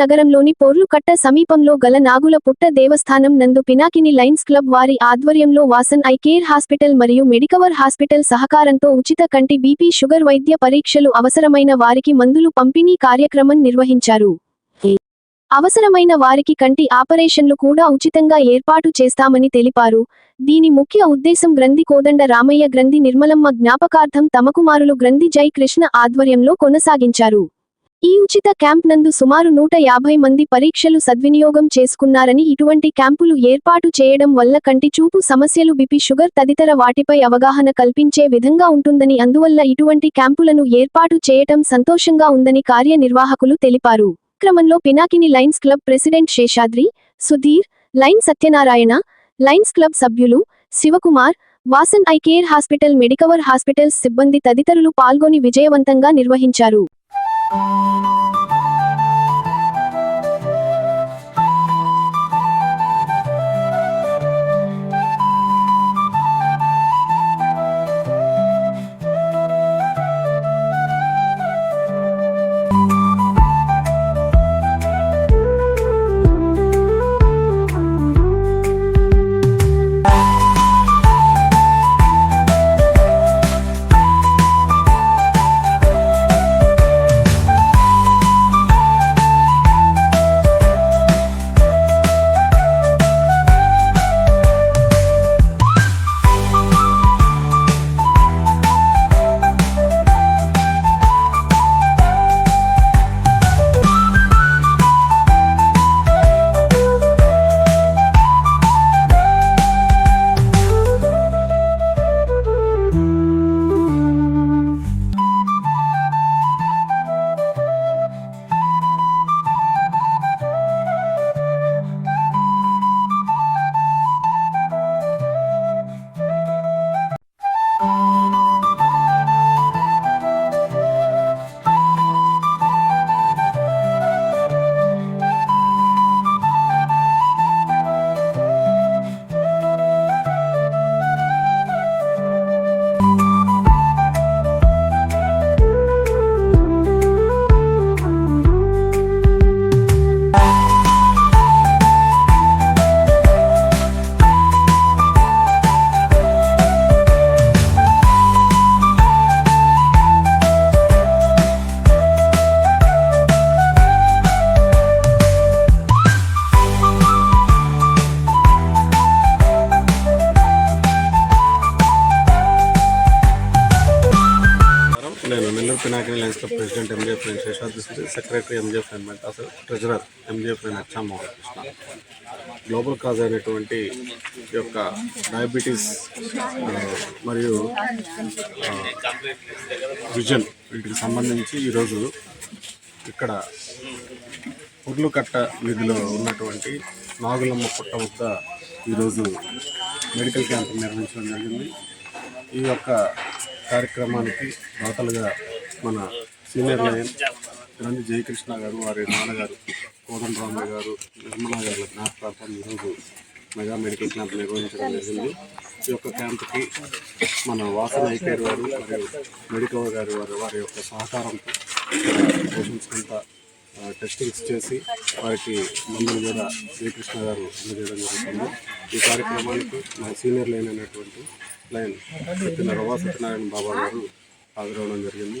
నగరంలోని పోర్లుకట్ట సమీపంలో గల నాగుల పుట్ట దేవస్థానం నందు పినాకిని లైన్స్ క్లబ్ వారి ఆధ్వర్యంలో వాసన్ ఐ కేర్ హాస్పిటల్ మరియు మెడికవర్ హాస్పిటల్ సహకారంతో ఉచిత కంటి బీపీ షుగర్ వైద్య పరీక్షలు అవసరమైన వారికి మందులు పంపిణీ కార్యక్రమం నిర్వహించారు. అవసరమైన వారికి కంటి ఆపరేషన్లు కూడా ఉచితంగా ఏర్పాటు చేస్తామని తెలిపారు. దీని ముఖ్య ఉద్దేశం గ్రంథి కోదండ రామయ్య గ్రంథి నిర్మలమ్మ జ్ఞాపకార్థం తమకుమారులు గ్రంథి జై కృష్ణ ఆధ్వర్యంలో కొనసాగించారు. ఈ ఉచిత క్యాంప్ నందు సుమారు నూట యాభై మంది పరీక్షలు సద్వినియోగం చేసుకున్నారని ఇటువంటి క్యాంపులు ఏర్పాటు చేయడం వల్ల కంటి చూపు సమస్యలు బిపి షుగర్ తదితర వాటిపై అవగాహన కల్పించే విధంగా ఉంటుందని అందువల్ల ఇటువంటి క్యాంపులను ఏర్పాటు చేయటం సంతోషంగా ఉందని కార్యనిర్వాహకులు తెలిపారు. క్రమంలో Pinakini Lions Club president Seshadri Sudheer Lion Satyanarayana Lions Club సభ్యులు Sivakumar Vasan eye care hospital Medicover hospitals సిబ్బంది తదితరులు పాల్గొని విజయవంతంగా నిర్వహించారు. you Pinakini Lions Club president MJF అని శేషాద్రి సెక్రటరీ ఎంజేఎఫ్ ఎన్మెంట్ అసలు ట్రెజరర్ ఎంజేఎఫ్ నేను అచ్చా మోహన్కృష్ణ గ్లోబల్ కాజ్ అయినటువంటి ఈ యొక్క డయాబెటీస్ మరియు విజన్ వీటికి సంబంధించి ఈరోజు ఇక్కడ ఉర్లుకట్ట వీధిలో ఉన్నటువంటి నాగులమ్మ పుట్ట వద్ద ఈరోజు మెడికల్ క్యాంప్ నిర్వహించడం జరిగింది. ఈ యొక్క కార్యక్రమానికి దాతలుగా మన సీనియర్ లయన్ గ్రంథి జయకృష్ణ గారు వారి నాన్నగారు కోదండరామయ్య గారు నిర్మలా గారి జ్ఞాపకార్థం ఈరోజు మెగా మెడికల్ క్యాంప్ నిర్వహించడం జరిగింది. ఈ యొక్క క్యాంప్కి మన వాసన ఐకేర్ వారు మరియు మెడికల్ గారి వారి వారి యొక్క సహకారంతో పేషెంట్స్ అంతా టెస్టింగ్స్ చేసి వారికి మందులు కూడా శ్రీకృష్ణ గారు అందజేయడం జరుగుతుంది. ఈ కార్యక్రమానికి మా సీనియర్ లైన్ అయినటువంటి లైన్ సత్యనారాయణ బాబా గారు హాజరవడం జరిగింది.